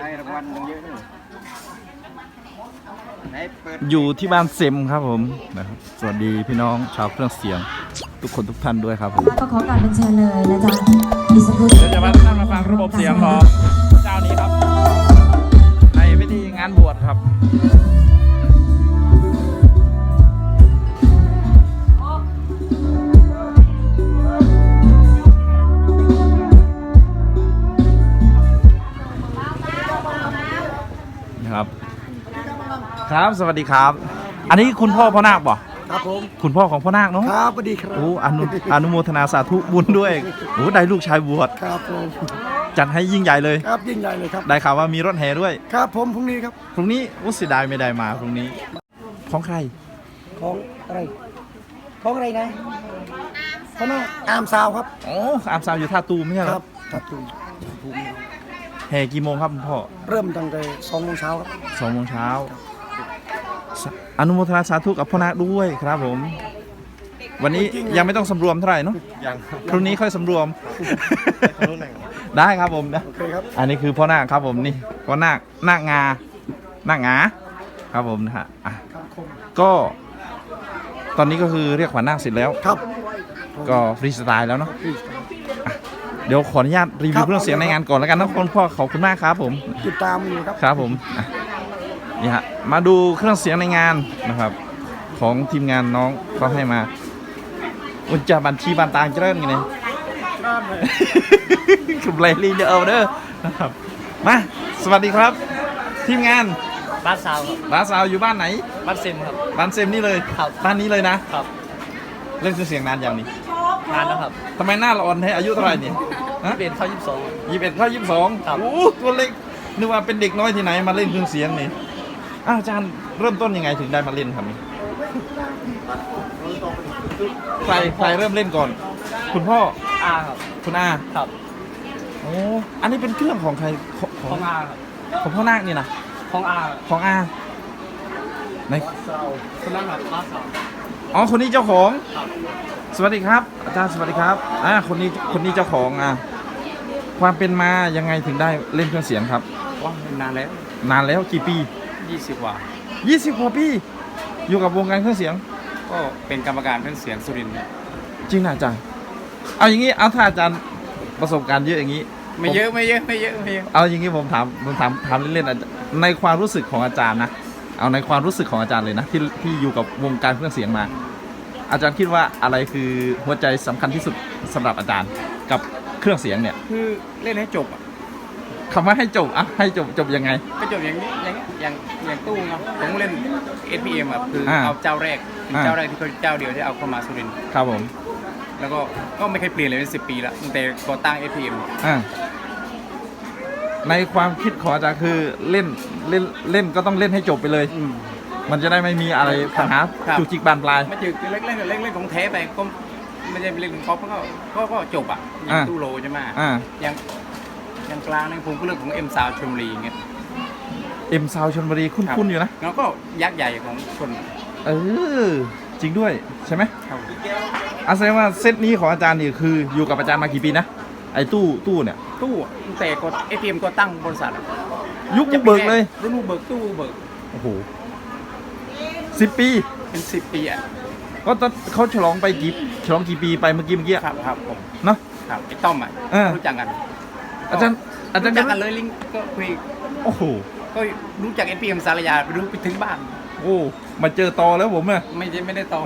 ได้รางวัลเยอะเลยไหนเปิดอยู่ที่บ้านเซมครับผมนะครับสวัสดีพี่น้องชาวเครื่องเสียง ทุกคนทุกท่านด้วยครับผมก็ขอการเป็นเชิญเลยนะจ๊ะดิสพูดเดี๋ยวจะมานั่งมาฟังระบบเสียงของเจ้านี้ครับ ในพิธีงานบวชครับนะครับ ครับ สวัสดีครับ อันนี้คุณพ่อพ่อนาคบ่ครับผมคุณพ่อของพ่อนาคเนาะครับสวัสดีครับโอ้อนุอนุโมทนาสาธุบุญด้วยโอ้ได้ลูกชายบวชครับผมจัดให้ยิ่งใหญ่เลย ครับยิ่งใหญ่เลยครับได้ข่าวว่ามีรถแห่ด้วย ครับผมพรุ่งนี้ครับพรุ่งนี้วุ้เสียดายไม่ได้มาพรุ่งนี้ ของใครของอะไรของอะไรนะพน้าอามซาวครับอ๋ออามสาวอยู่ท่าตูมไม่ใช่เหรครัอบครับผมผมแห่กี่โมงครับคุณพ่อเริ่มตั้งแต่สองโมงเช้าครับสองโมงเช้าส อนุโมทนาสาธุกับพ่อนาคด้วยครับผม วันนี้ยังไม่ต้องสำรวมเท่าไหร่เนาะยังพรุ่งนี้ค่อยสำรวมได้ครับผมนะโอเคครับ อันนี้คือพ่อนาคครับผมนี่พ่อนาคนาคงานาคงาครับผมนะฮะอะครับคมก็ตอนนี้ก็คือเรียกขวัญนาคเสร็จแล้ว ครับก็ฟรีสไตล์แล้วเนาะพี่เดี๋ยวขออนุญาตรีครัวิวบเครื่องเสียงในงานก่อนแล้วกันนะคุณพ่อขอบคุณมากครับผม ติดตามอยู่ครับ ครับผมอะ นี่ฮะมาดูเครื่องเสียงในงานนะครับ ของทีมงานน้องเขาให้มาอุจจาบัญชีบันตางเจริญไงเนี่ยคือเบลลี่เดอร์เดอร์นะครับมาสวัสดีครับ ทีมงานบ้านสาวครับร้านสาวอยู่บ้านไหน บ้านเซมครับ บ้านเซมนี่เลยครับบ้านนี้เลยนะครับเล่นเครื่องเสียงนานอย่างนี้นานแล้วครับทำไมหน้าละอ่อนให้อายุเท่าไหร่เนี่ยฮะเปลี่ยนเข้ายี่สิบสองยี่สิบเอ็ดเข้ายี่สิบสองครับโอ้ตัวเล็กนึกว่าเป็นเด็กน้อยที่ไหนมาเล่นเครื่องเสียงนี่ อ้าวอาจารย์เริ่มต้นยังไงถึงได้มาเล่นครับนี่ใครใครเริ่มเล่นก่อน คุณพ่ออาครับคุณอาครับโอ้อันนี้เป็นเครื่องของใครของขขอองงอาครับของพ่อนาคนี่นะของอาของอาในคนนั้นแบบบ้านสาวอ๋อคนนี้เจ้าของ ครับสวัสดีครับ อาจารย์สวัสดีครับอ่าคนนี้คนนี้เจ้าของอะความเป็นมายังไงถึงได้เล่นเครื่องเสียงครับว้าวนานแล้วนานแล้วกี่ปี ยี่สิบกว่า20กว่าปีอยู่กับวงการเครื่องเสียง ก็เป็นกรรมการเครื่องเสียงสุรินทร์จริงนะอาจารย์เอาอย่างนี้เอาถ้าอาจารย์ประสบการณ์เยอะอย่างนี้ ไม่เยอะไม่เยอะไม่เยอะไม่เยอะเอาอย่างนี้ผมถามผมถามถามเล่นๆอาจารย์ในความรู้สึกของอาจารย์นะเอาในความรู้สึกของอาจารย์เลยนะที่ที่อยู่กับวงการเครื่องเสียงมา อาจารย์คิดว่าอะไรคือหัวใจสำคัญที่สุดสำหรับอาจารย์กับเครื่องเสียงเนี่ยคือเล่นให้จบอะ คำว่าให้จบอะให้จบจบยังไง ก็จบอย่างนี้อย่างนี้อย่างอย่างตู้เนาะผมเล่น SPM อะคืออ่าเอาเจ้าแรกเป็นอ่า เจ้าแรกที่เขาเจ้าเดียวที่เอาเข้ามาสุรินทร์ครับผมแล้วก็ก็ไม่เคยเปลี่ยนเลยเป็นสิบปีแล้วตั้งแต่ก่อตั้ง SPM อ่าในความคิดของอาจารย์คือเล่นเล่นเล่นก็ต้องเล่นให้จบไปเลย อืม มันจะได้ไม่มีอะไรปัญหาครับ จุกจิกบานปลายไม่จืดเล่นเล่นเล่นเล่นของแท้ไปก็ไม่ใช่เล่นของก๊อฟก็ก็ก็จบอะอย่าอ่างตู้โลใช่ไหมอ่า อย่าง อย่างกลางเนี่ยผมก็เลือกของเอ็มซาวชลบุรีอย่างเงี้ยเอ็มซาวชนบุรีคุ้ครับนๆอยู่นะแล้วก็ยักษ์ใหญ่ของชนเออจริงด้วยใช่ไหมครับอาแสดงว่าเซตนี้ของอาจารย์นี่คืออยู่กับอาจารย์มากี่ปีนะไอ้ตู้ตู้เนี่ย ตู้อะตั้งแต่กดเอทีเอ็มก็ตั้งบริษัทอะยุคบุกเบิกเลยรุ่นบุกเบิกตู้บุกเบิกโอ้โหสิบปีเป็นสิบปีอะก็ตอนเขาฉลองไปกี่ฉลองกี่ปีไปเมื่อกี้เมื่อกี้ครับครับผมเนาะครับไอ้ต้อมอะเออรู้จักกัน อาจารย์อาจารย์รู้จักกันเลยลิงก์ก็คุยโอ้โหก็รู้จักเอทีเอ็มสารยาไปรู้ไปถึงบ้าน โอ้มาเจอตอแล้วผมอะไม่ได้ไม่ได้ตอง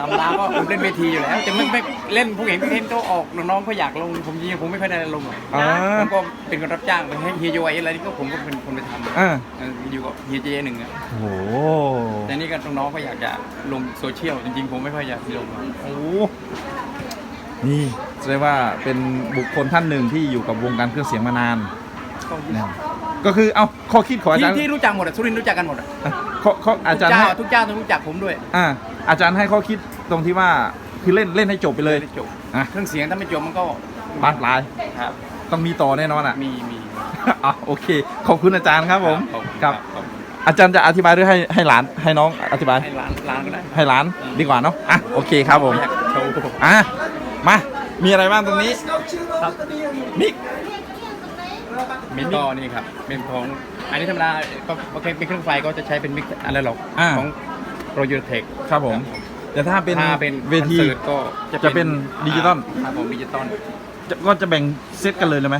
ตำราก็ผมเล่นเวทีอยู่แล้วแต่ไม่ไม่เล่นผู้เห็นผู้เห็นก็ออกน้องๆก็อยากลงผมยิงผมไม่ค่อยได้ลงอ่าผมก็เป็นคนรับจ้างไปให้เฮียโยไออะไรนี่ก็ผมก็เป็นคนไปทำอ่าเอออยู่กับเฮียเจหนึ่งอะโอ้โหแต่นี่ก็น้องๆก็อยากจะลงโซเชียลจริงๆผมไม่ค่อยอยากลงโอ้ นี่แสดงว่าเป็นบุคคลท่านหนึ่งที่อยู่กับวงการเครื่องเสียงมานานก็นะครับก็คือเอาข้อคิดของอาที่จารย์ที่รู้จักหมดอะสุรินทร์รู้จักกันหมดอะอะข้อข้ออาทุกจารย์เจ้าให้ทุกเจ้าต้องรู้จักผมด้วยอ่าอาจารย์ให้ข้อคิดตรงที่ว่าคือเล่นเล่นให้จบไปเลย ไม่ได้จบอะ เครื่องเสียงถ้าไม่จบมันก็บานปลายครับต้องมีต่อแน่นอนอะ มีมีอะโอเค ขอบคุณอาจารย์ครับผมครับครับครับอาจารย์จะอธิบายหรือให้ให้หลานให้น้องอธิบายให้ร้านร้านก็ได้ให้หลานดีกว่าเนาะอะโอเคครับผม อยากโชว์ อะ มา มีอะไรบ้างตรงนี้ ครับมิกมิกก็นี่ครับเป็นของอันนี้ธรรมดาก็โอเคเป็นเครื่องไฟก็จะใช้เป็นมิกอะไรหรอกอ่า ของโรยูเทคครับผม แต่ถ้าเป็นถ้าเป็นเวที คอนสิร์ตก็จะเป็นดิจิตอลครับผมดิจิตอลจะก็จะแบ่งเซตกันเลยเลยไหม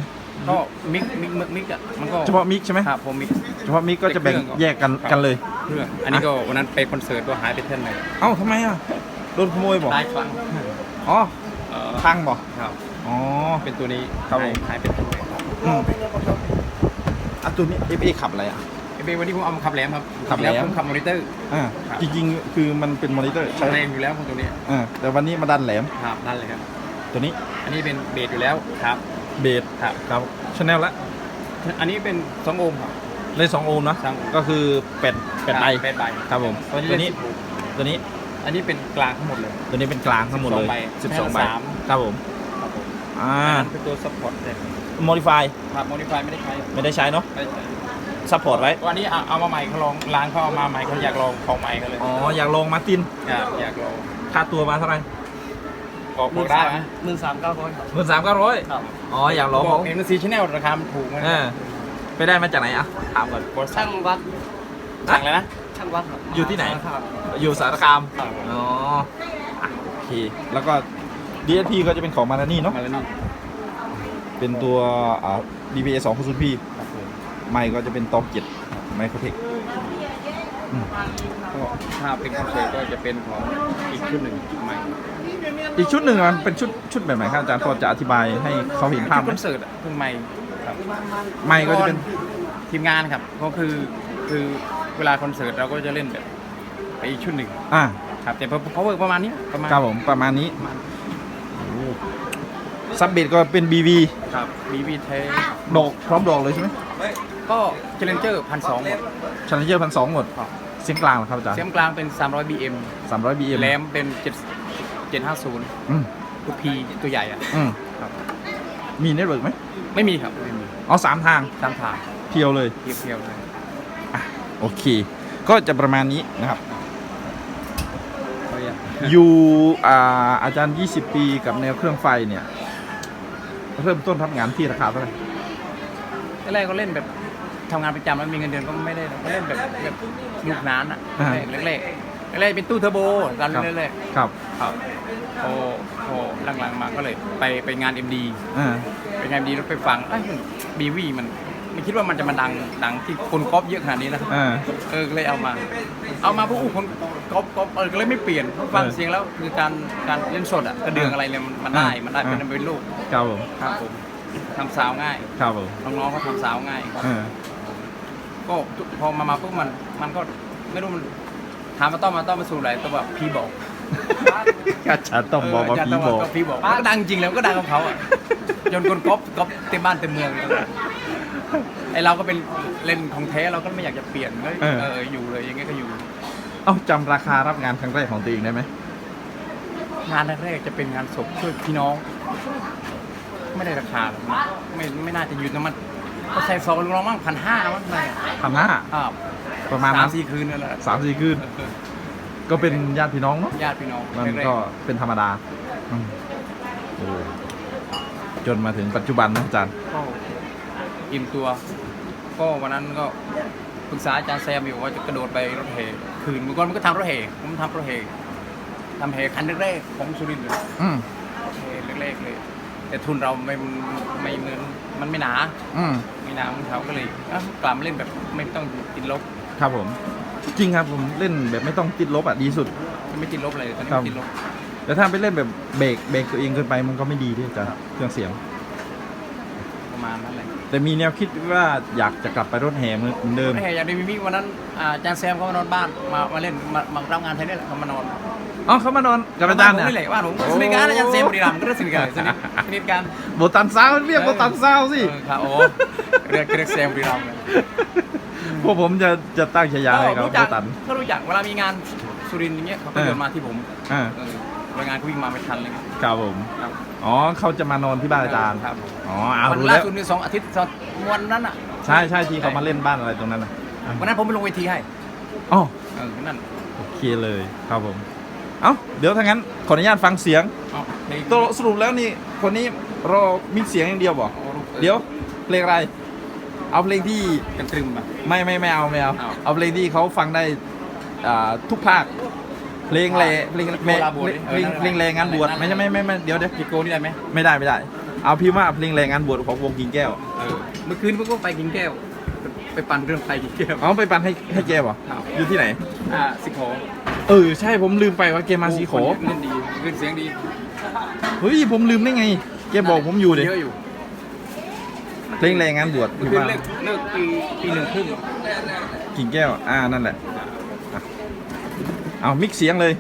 ก็มิกมิกมิกมิกอะมันก็เฉพาะมิกใช่ไหมครับผมมิก เฉพาะมิกก็จะแบ่งแยกกันครับ กันเลย เครื่องอันนี้ก็วันนั้นไปคอนเสิร์ตก็หายไปเท่าไหร่เอ้าทำไมอะ โดนขโมยบอก ตายครั้งอ๋อ เอ่อพังบอกครับ อ๋อ เป็นตัวนี้ครับผมหายไปเท่าไหร่อืมอะตัวนี้ FA ขับอะไรอะ เอ้ยวันนี้ผมเอามาขับแหลมครับขับแหลม ผมขับมอนิเตอร์ อ่าครับ จริงๆ คือมันเป็นมอนิเตอร์ใช่แรงอยู่แล้วของตัวนี้อ่าแต่วันนี้มาดันแหลมครับนั่นเลยครับ ตัวนี้อันนี้เป็นเบสอยู่แล้วครับ เบสครับ ครับชแนลละอันนี้เป็นสองโอห์มครับ เลยสองโอห์มเนอะสองโอห์ม ก็คือเป็ดเป็ดใบแปดใบครับผม ตัวนี้ตัวนี้ เล่นสิบหกตัวนี้อันนี้เป็นกลางทั้งหมดเลยตัวนี้เป็นกลางทั้งหมดเลย12ใบ12ใบสามครับผมครับผมอ่าอันนั้นเป็นตัวซัพพอร์ตเลยโมดิฟายครับโมดิฟายไม่ได้ใช้ไม่ได้ใช้เนาะไม่ได้ใช้ซัพพอร์ตไว้วันนี้เอาเอามาใหม่เขาลองร้านเขาเอามาใหม่เขาอยากลองของใหม่กันเลยอ๋ออยากลองมาร์ตินครับอยากลองค่าตัวมาเท่าไหร่บอกบอกได้ไหมหมื่นสามเก้าร้อยครับหมื่นสามเก้าร้อยครับอ๋ออยากลองบเขาอกเอ็มซีชแนลราคามันถูกไหมเออไปได้มาจากไหนอะถามก่อนบริษัช่าทงวัดสั่งเลยนะ ช่างวัดครับอยู่ที่ไหน ครับ อยู่สารคามครับ อ๋ออะโอเค แล้วก็ DSP ก็จะเป็นของมานานี่เนาะมาแล้วนี่เป็นตัวอ่า DPA 2 0 0 P ครับผมไมค์ก็จะเป็นตอมเจ็ดไมโครเทคก็ถ้าเป็นคอนเสิร์ตก็จะเป็นของอีกชุดหนึ่งใหม่อีกชุดหนึ่งมันเป็นชุดชุดแบบไหนครับอาจารย์พอจะอธิบายให้เขาเห็นภาพชุดไหมคอนเสิร์ตอะเพิ่งใหม่ครับไมค์ก็จะเป็นทีมงานครับก็คือคือ เวลาคอนเสิร์ตเราก็จะเล่นแบบไปอีกชุดหนึ่งอ่าครับ แต่พาวเวอร์ประมาณนี้ประมาณ ครับผมประมาณนี้ซับเบดก็เป็น BV ครับมีวีเทดอกพร้อมดอกเลยใช่ไหมก็เจเลนเจอร์พันสองหมดชันเจอร์พันสองหมดครับ เสียงกลางเหรอครับอาจารย์เสียงกลางเป็น 300 BM สามร้อย BM แรมเป็น7 750อืมตัว P ตัวใหญ่อะอืมครับมีเน็ตเวิร์กไหมไม่มีครับไม่มีอ๋อสามทาง ตามทางเพียวเลยเพียวๆเลย โอเค ก็จะประมาณนี้นะครับเขาอยากอยู่อ่าอาจารย์ 20 ปีกับแนวเครื่องไฟเนี่ย เริ่มต้นทำงานที่ราคาเท่าไหร่แรกๆก็เล่นแบบทำงานประจำแล้วมีเงินเดือนก็ไม่ได้ก็เล่นแบบแบบลูกนานอะอ่าแรกๆแรกๆเป็นตู้เทอร์โบตอนครับแรกครับๆครับพอพอหลังๆมาก็เลยไปไปงาน MD อ่าไปงาน MD แล้วไปฟังไอ้บีวีมัน ไม่คิดว่ามันจะมาดังดังที่คนก๊อปเยอะขนาดนี้นะอ่า เออก็เลยเอามา เอามาพวกอู้คนก๊อปก๊อปเออก็เลยไม่เปลี่ยนเพราะฟังเออเสียงแล้วคือการการเล่นสดอะกระเดืองอะไรเนี่ยมันมันได้อ่ามันได้เป็นอ่าเป็นลูกครับผมครับผมทำสาวง่ายครับผมน้องๆก็ทำสาวง่ายอ่าก็พอมามาปุ๊บมันมันก็ไม่รู้มันถามมาต้องมาต้องมาสู่อะไรตัวแบบพี่บอกอาจารย์ต้องบอกว่าเจรย์พี่บอกก็พี่บอกมันก็ดังจริงแล้วมันก็ดังของเขาอะจนคนก๊อปก๊อปเต็มบ้านเต็มเมืองเลย ไอเราก็เป็นเล่นของแท้เราก็ไม่อยากจะเปลี่ยนก็เออ เอออยู่เลยยังไงก็อยู่ เอ้าจำราคารับงานครั้งแรกของตัวเองได้ไหมงานแรกๆจะเป็นงานศพช่วยพี่น้อง ไม่ได้ราคาหรอกนะไม่ไม่น่าจะอยู่นะมันก็ใส่ซองลองมั่งพันห้ามั้งอะไรอะพันห้าอ่าประมาณสานั้มนสี่คืนนั่นแหละสามสี่คืนก็เป็นญาติพี่น้องเนาะญาติพี่น้องมันแรก็กเป็นธรรมดาอืมโอ้จนมาถึงปัจจุบันนะอาจารย์ๆก็ อิ่มตัว ก็วันนั้นก็ปรึกษาอาจารย์แซมอยู่ว่าจะกระโดดไปรถเหคืนเมื่อก่อนมันก็ทำรถเหผมทำรถเหทำเหคันแรกๆของสุรินทร์เลยอืมเหแรกๆเลย แต่ทุนเราไม่ไม่เหมือนมันไม่หนาอืมไม่หนาของเขาก็เลยเอ้ากลับมาเล่นแบบไม่ต้องติดลบครับผม จริงครับผมเล่นแบบไม่ต้องติดลบอะดีสุด ไม่ติดลบเลยตอนนี้ครับไม่ติดลบแต่ถ้าไปเล่นแบบเบรกเบรกตัวเองเกินไปมันก็ไม่ดีด้วยอาจารย์เครื่องเสียง ประมาณนั้นแหละแต่มีแนวคิดว่าอยากจะกลับไปรถแห่เหมือนเดิมรถแห่อย่างเดมิมิวันนั้นอ่าอาจารย์แซมเขามานอนบ้านมามาเล่นมามารับงานแทนนี่แหละเขามานอนอ๋อเขามานอนกับอาจารย์ผมเนี่ยนี่แหละว่าผมสนิทกันอาจารย์เซมบุรีรัมย์ก็ได้สนิทกันสนิทสนิทกันโบตันซาวเรียกโบตันซาวสิ เออครับโอ้เรียกเรียกเซมบุรีรัมย์เลย พวกผมจะจะตั้งฉายาให้เขารู้โบจักตัน เขารู้จักเวลามีงานสุรินทร์อย่างเงี้ยเขาก็เออเดินมาที่ผมอ่า เออ รายงานเขาวิ่งมาไม่ทันเลยครับผม ครับอ๋อเขาจะมานอนที่บ้านอาจารย์ครับอ๋อเอาวันรู้ล่าแล้ว สุดนี่สองอาทิตย์สองวันนั้นอะใช่ใช่ที่เขามาเล่นบ้านอะไรตรงนั้นนะวันนั้นผมไปลงเวทีให้อ๋อเออนั่นโอเคเลยครับผม เอ้าเดี๋ยวถ้างั้นขออนุญาตฟังเสียงเอาเพลงตัวสรุปแล้วนี่คนนี้รอมิกเสียงอย่างเดียวบอกเอาลูกเดี๋ยวเพลงอะไร เอาเพลงที่กันตรึมอะไม่ไม่ไม่เอาไม่เอา เอา เอาเพลงที่เขาฟังได้อ่าทุกภาค เพลงแลเพลงโคราชบวชดิเพลงเออนั่นแหละเพลงแรงงานบวชนั่นแหละไม่ใช่ไม่ไม่ไม่เดี๋ยวเดี๋ยวพี่โกนี่ได้ไหมไม่ได้ไม่ได้ เอาพี่ว่าเพลงแรงงานบวชของวงกิ่งแก้วเออเมื่อคืนผมก็ไปกินแก้ว ไปปั่นเรื่องไปกินแก้วเอาไปปันให้ให้แกเหรอครับอยู่ที่ไหน อ่าสิงโตเออใช่ผมลืมไปว่าแกมาสีขอเล่นดีเล่นเสียงดีเฮ้ยผมลืมได้ไงแกบอกผมอยู่ดิเยอะอยู่เพลงแรงงานบวชเมื่อพี่คืนว่าเลิกเลิกปีปีหนึ่งครึ่งกิ่งแก้วอ่านั่นแหละอะ เอามิกเสียงเลย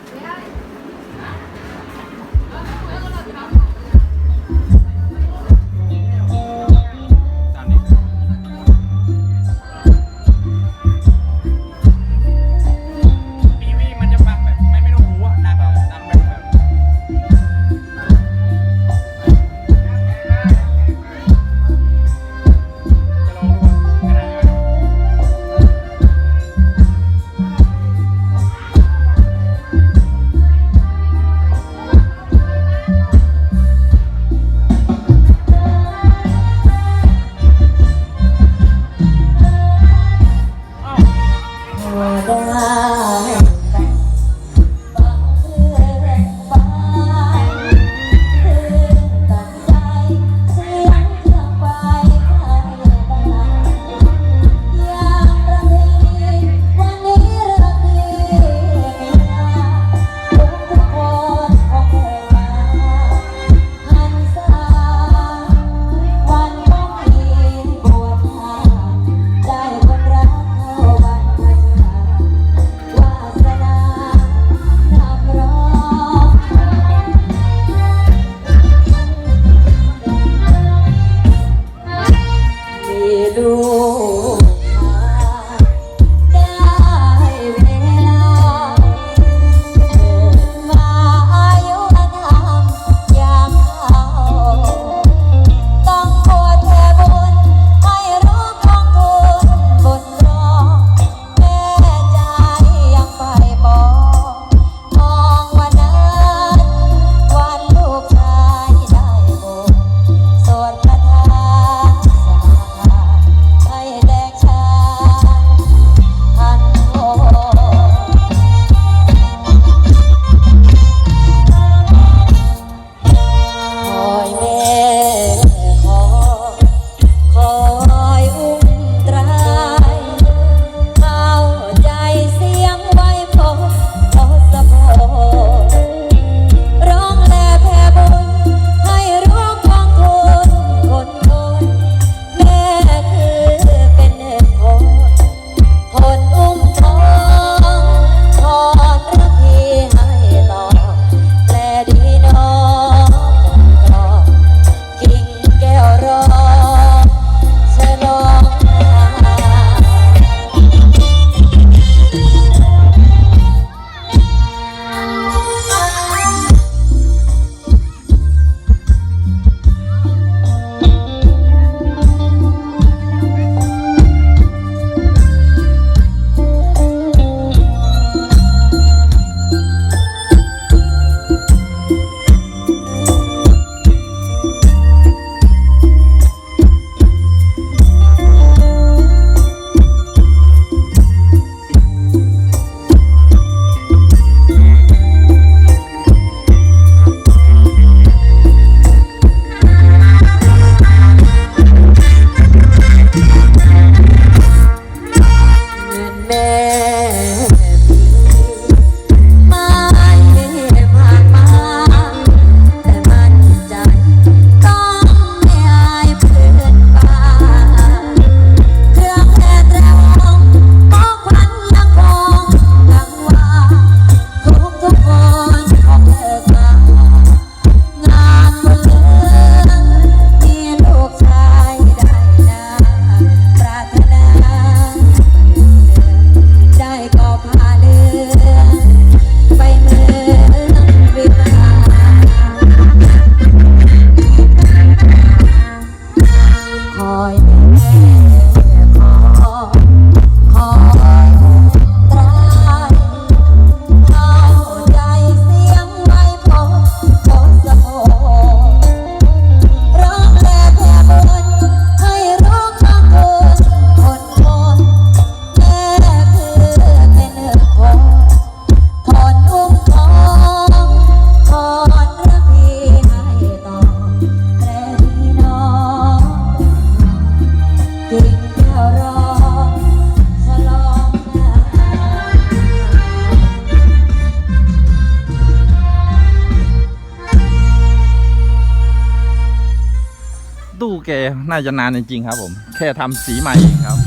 น่าจะนานจริงๆครับผม แค่ทำสีใหม่เองครับ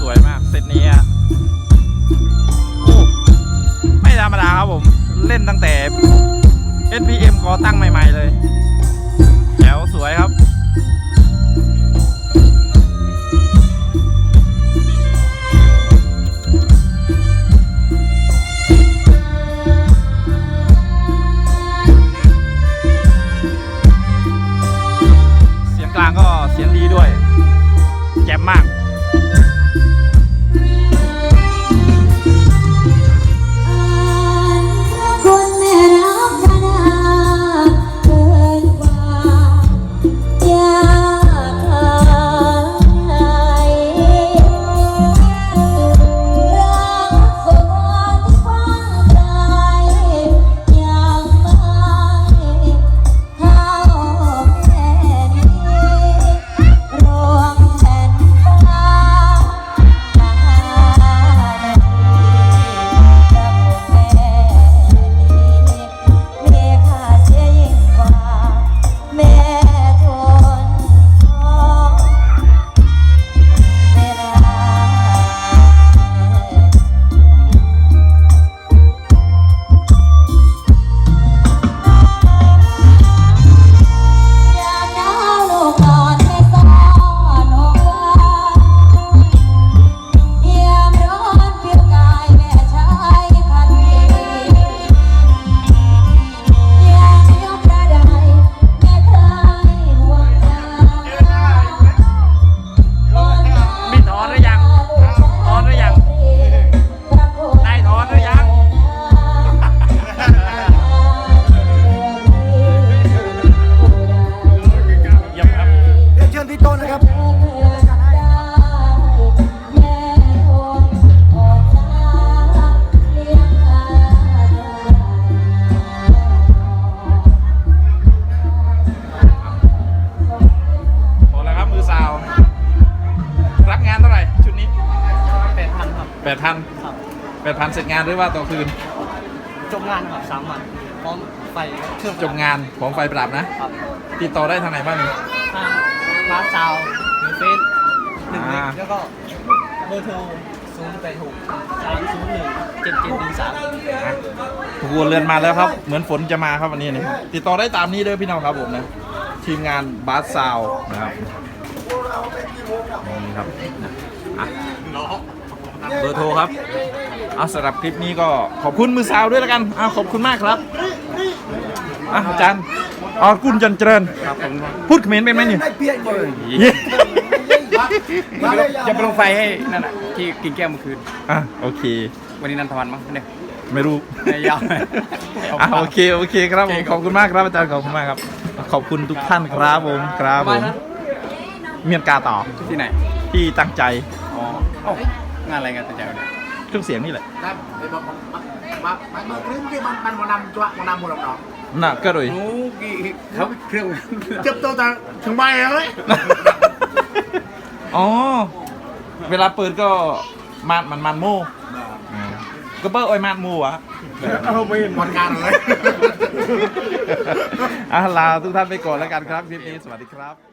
สวยมากเซตนี้โอ้ไม่ธรรมดาครับผม เล่นตั้งแต่ NPM ก็ตั้งใหม่ ร็จงานหรือว่าต่อคืน จบงานครับสามวันพร้อมไฟเครื่องจบงานของไฟปรับนะ ครับติดต่อได้ทางไหนบ้างนี่ ทางร้านซาวหรือเฟซหนึ่งอ่า แล้วก็เบอร์โทรศูนย์แปดหกสามศูนย์หนึ่งเจ็ดเจ็ดหนึ่งสามขบวนเรือนมาแล้วครับ เหมือนฝนจะมาครับวันนี้นี่ติดต่อได้ตามนี้เลยพี่น้องครับผมนะ ทีมงานบาสซาวนะครับนี่ครับนะอะเบอร์โทรครับ เอาสำหรับคลิปนี้ก็ขอบคุณมือซาวด้วยแล้วกันเอาขอบคุณมากครับอะอาจารย์อ๋อกุลจันเจริญครับผมพูดเขมรเป็นไหมเนี่ยได้เปลี่ยนเลยจะไปลงไฟให้นั่นน่ะที่กินแก้วเมื่อคืนอะโอเค วันนี้นันทวันมั้งเนี่ยไม่รู้ไม่ยาวอะโอเคโอเคครับผมขอบคุณมากครับอาจารย์ขอบคุณมากครับ ขอบคุณทุกท่านครับผมครับผมเมียนกาต่อที่ไหนที่ตั้งใจอ๋อเอ้างานอะไรกันแต่ใจวันนี้ เครื่องเสียงนี่แหละครับไอ้บอกมามามามาครึ่งที่มันมันมานำจ้วมานำหมดหรอกเนาะน่ะก็เลย โอ้กี่เขาเครื่องเจ็บตัวแต่ถึงใบเลยอ๋อ เวลาเปิดก็มาดมันมันโม่อ่าก็เปิดอ้อยมาดโม่อะเอาไม่หมดงานเลยอะลาทุกท่านไปก่อนแล้วกันครับคลิปนี้สวัสดีครับ